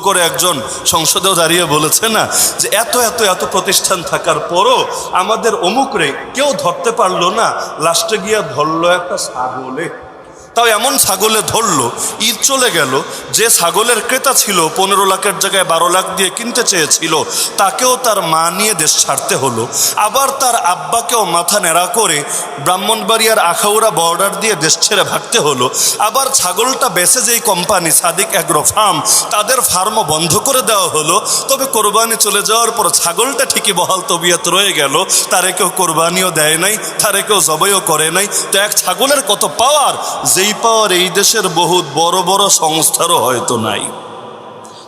করে একজন সংসদেও দাঁড়িয়ে বলেছে না যে এত এত এত প্রতিষ্ঠান থাকার পরও আমাদের অমুকরে কেউ ধরতে পারল না। লাস্টে গিয়া ধরলো একটা ছাগলে। তাও এমন ছাগলে ধরলো, ঈদ চলে গেল, যে ছাগলের ক্রেতা ছিল, পনেরো লাখের জায়গায় বারো লাখ দিয়ে কিনতে চেয়েছিল, তাকেও তার মা নিয়ে দেশ ছাড়তে হলো। আবার তার আব্বাকেও মাথা নেড়া করে ব্রাহ্মণবাড়িয়ার আখাউড়া বর্ডার দিয়ে দেশ ছেড়ে ভাগতে হলো। আবার ছাগলটা বেচে যেই কোম্পানি সাদিক অ্যাগ্রো ফার্ম তাদের ফার্মও বন্ধ করে দেওয়া হলো। তবে কোরবানি চলে যাওয়ার পর ছাগলটা ঠিকই বহাল তবিয়ত রয়ে গেল। তারে কেউ কোরবানিও দেয় নাই, তারে কেউ জবাইও করে নাই। তো এক ছাগলের কত পাওয়ার যেই পাওয়ার এই দেশের বহুত বড় বড় সংস্থারও হয়তো নাই।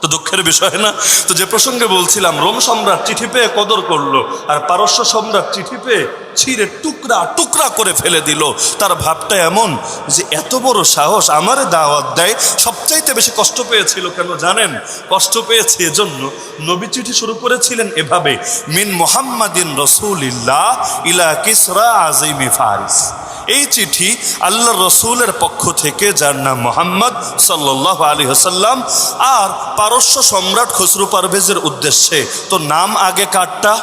তো দুঃখের বিষয় না? তো যে প্রসঙ্গে বলছিলাম, রোম সম্রাট চিঠি পেয়ে কদর করল, আর পারস্য সম্রাট চিঠি পেয়ে ছিঁড়ে টুকরা টুকরা করে ফেলে দিল। তার ভাবটা এমন যে এত বড় সাহস আমারে দাওয়াত দেয়, সবচাইতে বেশি কষ্ট পেয়েছিল কেন জানেন? কষ্ট পেয়েছে এজন্য নবী চিঠি শুরু করেছিলেন এভাবে, মিন মোহাম্মদিন রসুলিল্লাহ ইলা কিসরা আজিমি ফারিস। এই চিঠি আল্লাহ রসুলের পক্ষ থেকে, যার নাম মোহাম্মদ সাল্লাহ আলী হাসাল্লাম আর পারস্য সম্রাট খসরু পারভেজের উদ্দেশ্যে। তো নাম আগে কাটটা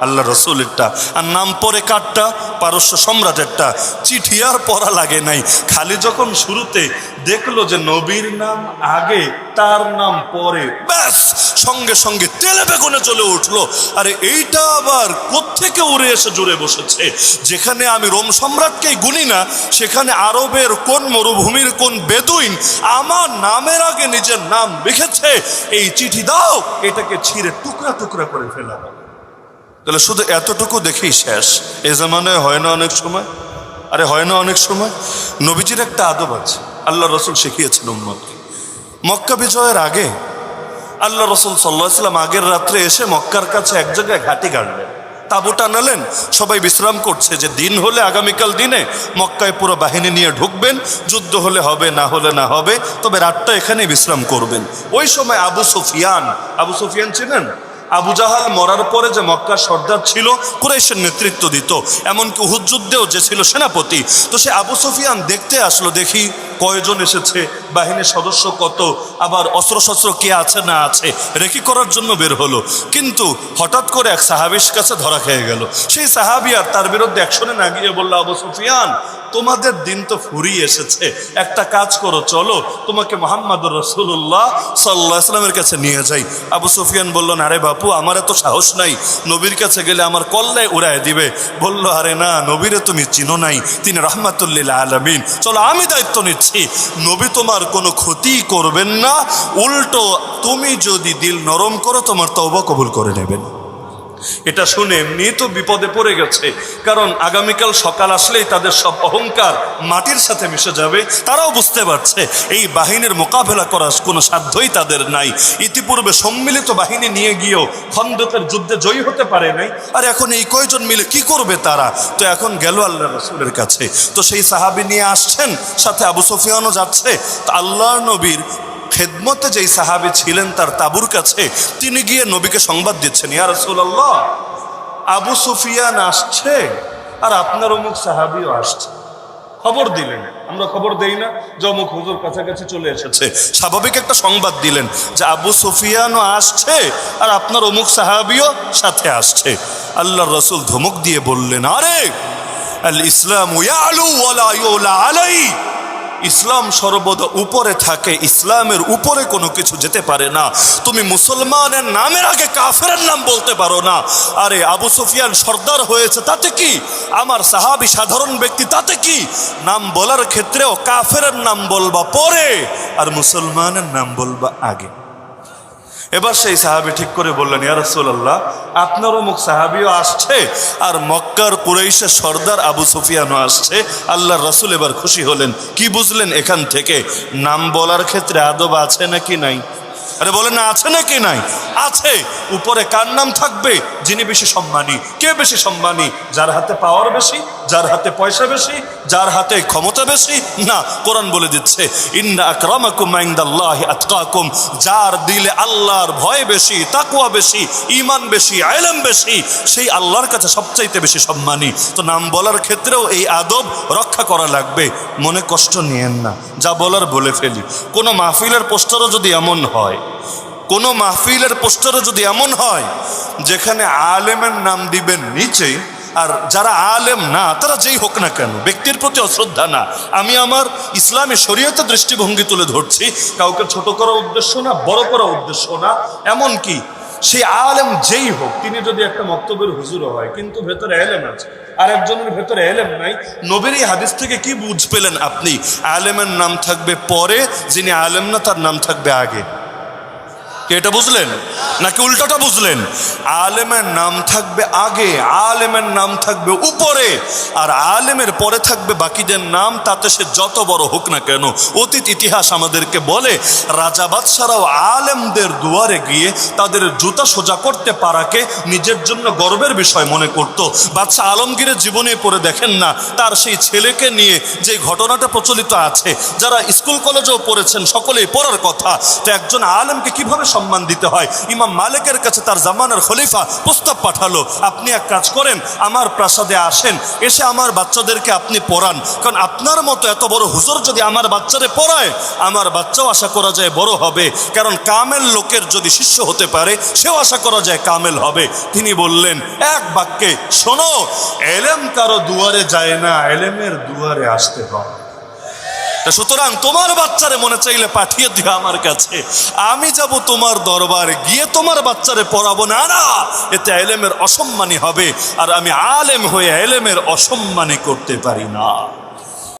আল্লাহ রসুলেরটা। আর নাম পরে কাটটা পারস্য সম্রাটেরটা। চিঠি আর পড়া লাগে নাই। খালি যখন শুরুতে দেখল যে নবীর নাম আগে, তার নাম পরে, ব্যাস! সঙ্গে সঙ্গে তেলে বেগুনে চলে উঠল। আরে এইটা আবার কোত্থেকে উড়ে এসে জুড়ে বসেছে? যেখানে আমি রোম সম্রাটকেই গুনি না, সেখানে আরবের কোন মরুভূমির কোন বেদুইন আমার নামের আগে নিজের নাম লিখেছে। এই চিঠি দাও, এটাকে ছিঁড়ে টুকরা টুকরা করে ফেলা তাহলে শুধু এতটুকু দেখেই শেষ। এ জামানায় হয় না অনেক সময়? আরে হয় না অনেক সময়? নবীজির একটা আদব আছে। আল্লাহ রসুল শিখিয়েছেন উম্মতকে। মক্কা বিজয়ের আগে আল্লাহ রসুল সাল্লাহ সাল্লাম আগের রাত্রে এসে মক্কার কাছে এক জায়গায় ঘাটি গাড়লেন। তাবু টানালেন সবাই বিশ্রাম করছে যে দিন হলে আগামীকাল দিনে মক্কায় পুরো বাহিনী নিয়ে ঢুকবেন, যুদ্ধ হলে হবে, না হলে না হবে, তবে রাতটা এখানে বিশ্রাম করবেন। ওই সময় আবু সুফিয়ান আবু সুফিয়ান ছিলেন আবু জাহাল মরার পরে যে মক্কার সর্দার ছিল, কুরাইশের নেতৃত্ব দিত। এমনকি হুজুদ্দেও যে ছিল সেনাপতি। তো সে আবু সুফিয়ান দেখতে আসলো, দেখি কয়জন এসেছে? বাহিনীর সদস্য কত? আবার অস্ত্রশস্ত্র কে আছে না আছে? রেকি করার জন্য বের হলো। কিন্তু হঠাৎ করে এক সাহাবির কাছে ধরা খেয়ে গেল। সেই সাহাবি আর তার বিরুদ্ধে একশনে না গিয়ে বলল, আবু সুফিয়ান, তোমাদের দিন তো ফুরিয়ে এসেছে। একটা কাজ করো, চলো তোমাকে মোহাম্মদ রসুল্লাহ সাল্লাহ সাল্লামের কাছে নিয়ে যাই। আবু সুফিয়ান বলল, না আরে বাপু, আমার এত সাহস নাই। নবীর কাছে গেলে আমার কল্লায় উড়ায় দিবে। বলল, আরে না, নবীরে তুমি চিনো নাই। তিনি রহমাতুল্লিল আলমিন। চলো, আমি দায়িত্ব নিচ্ছি। নবী তোমার কোনো ক্ষতি করবেন না, উল্টো তুমি যদি দিল নরম করো, তোমার তওবা কবুল করে নেবেন। এটা শুনে এমনি তো বিপদে পড়ে গেছে। কারণ আগামীকাল সকাল আসলেই তাদের সব অহংকার মাটির সাথে মিশে যাবে, তারাও বুঝতে পারছে। এই বাহিনীর মোকাবেলা করার কোনো সাধ্যই তাদের নাই। ইতিপূর্বে সম্মিলিত বাহিনী নিয়ে গিয়েও খন্দকের যুদ্ধে জয়ী হতে পারে নাই। আর এখন এই কয়জন মিলে কি করবে তারা? তো এখন গেল আল্লাহ রসুলের কাছে। তো সেই সাহাবি নিয়ে আসছেন, সাথে আবু সফিয়ানও যাচ্ছে। তো আল্লাহ নবীর খেদমতে যেই সাহাবি ছিলেন তার তাবুর কাছে, তিনি গিয়ে নবীকে সংবাদ দিচ্ছেন, ইয়া রসুল্লাহ আবু সুফিয়ান আসছে আর আপনার অমুক সাহাবিও আসছে। খবর দিলেন। আমরা খবর দেই না, যে অমুক হুজুর কাছাকাছি চলে এসেছে। স্বাভাবিক একটা সংবাদ দিলেন যে আবু সুফিয়ানও আসছে আর আপনার অমুক সাহাবিও সাথে আসছে। আল্লাহ রসুল ধমক দিয়ে বললেন, আরে আল ইসলাম আলাই। ইসলাম সর্বদা উপরে থাকে, ইসলামের উপরে কোনো কিছু যেতে পারে না। তুমি মুসলমানের নামের আগে কাফের নাম বলতে পারো না। আরে, আবু সুফিয়ান সর্দার হয়েছে, তাতে কি? আমার সাহাবি সাধারণ ব্যক্তি, তাতে কি? নাম বলার ক্ষেত্রেও কাফের নাম বলবা পরে, আর মুসলমানের নাম বলবা আগে। এবার সেই সাহাবি ঠিক করে বললেন, ইয়া আল্লাহ আপনার অমুক সাহাবিও আসছে আর মক্কার কুরাইশের সর্দার আবু সুফিয়ানও আসছে। আল্লাহ রসুল এবার খুশি হলেন। কি বুঝলেন এখান থেকে? নাম বলার ক্ষেত্রে আদব আছে নাকি নাই? আরে বলেন না, আছে নাকি নাই? আছে। উপরে কার নাম থাকবে? যিনি বেশি সম্মানী। কে বেশি সম্মানী? যার হাতে পাওয়ার বেশি, যার হাতে পয়সা বেশি, যার হাতে ক্ষমতা বেশি? না, কোরআন বলে দিচ্ছে, ইন্না আকরামাকুম ইনদাল্লাহি আতকাকুম। যার দিলে আল্লাহর ভয় বেশি, তাকওয়া বেশি, ঈমান বেশি ইলম বেশি, সেই আল্লাহর কাছে সবচাইতে বেশি সম্মানী। তো নাম বলার ক্ষেত্রেও এই আদব রক্ষা করা লাগবে। মনে কষ্ট নিয়েন না, যা বলার বলে ফেলি। কোনো মাহফিলের পোস্টারও যদি এমন হয় কোনো মাহফিলের পোস্টারে যদি এমন হয়, যেখানে আলেমের নাম দিবেন নিচে আর যারা আলেম না, তারা যেই হোক না কেন, ব্যক্তির প্রতি অশ্রদ্ধা না। আমি আমার ইসলামী শরীয়তের দৃষ্টিভঙ্গি তুলে ধরছি, কাউকে ছোট করার উদ্দেশ্য না, বড় করার উদ্দেশ্য না এমন কি সেই আলেম যেই হোক, তিনি যদি একটা মক্তবের হুজুর হয়, কিন্তু ভেতরে এলেম আছে, আর একজনের ভেতরে এলেম নাই, নবীর এই হাদিস থেকে কি বুঝ পেলেন আপনি? আলেমের নাম থাকবে পরে, যিনি আলেম না, তার নাম থাকবে আগে। কি এটা বুঝলেন? নাকি উল্টোটা বুঝলেন? আলেমের নাম থাকবে আগে, আলেমের নাম থাকবে উপরে, আর আলেমের পরে থাকবে বাকিদের নাম, তাতে সে যত বড় হোক না কেন, অতীত ইতিহাস আমাদেরকে বলে, রাজা বাদশারাও আলেমদের দুয়ারে গিয়ে তাদের জুতা সোজা করতে পারাকে নিজের জন্য গর্বের বিষয় মনে করত। বাদশাহ আলমগীরের জীবনে পড়ে দেখেন না, তার সেই ছেলেকে নিয়ে যে ঘটনাটা প্রচলিত আছে, যারা স্কুল কলেজেও পড়েছেন, সকলেই পড়ার কথা, তো একজন আলেমকে কীভাবে সম্মান দিতে হয়? ইমাম মালিকের কাছে তার জামানার খলিফা প্রস্তাব পাঠালো। আপনি এক কাজ করেন, আমার প্রাসাদে আসেন, এসে আমার বাচ্চাদেরকে আপনি পড়ান। কারণ আপনার মতো এত বড় হুজুর যদি আমার বাচ্চারে পড়ায়, আমার বাচ্চাও আশা করা যায় বড় হবে। কারণ কামেল লোকের যদি শিষ্য হতে পারে, সেও আশা করা যায় কামেল হবে। তিনি বললেন, এক বাক্যে, শোনো, এলেম কারও দুয়ারে যায় না, এলেমের দুয়ারে আসতে হয়। সুতরাং তোমার বাচ্চারে মনে চাইলে পাঠিয়ে দিও আমার কাছে। আমি যাব তোমার দরবারে, গিয়ে তোমার বাচ্চারে পড়াবো। না না, এতে এলেমের অসম্মানী হবে, আর আমি আলেম হয়ে এলেমের অসম্মানী করতে পারি না।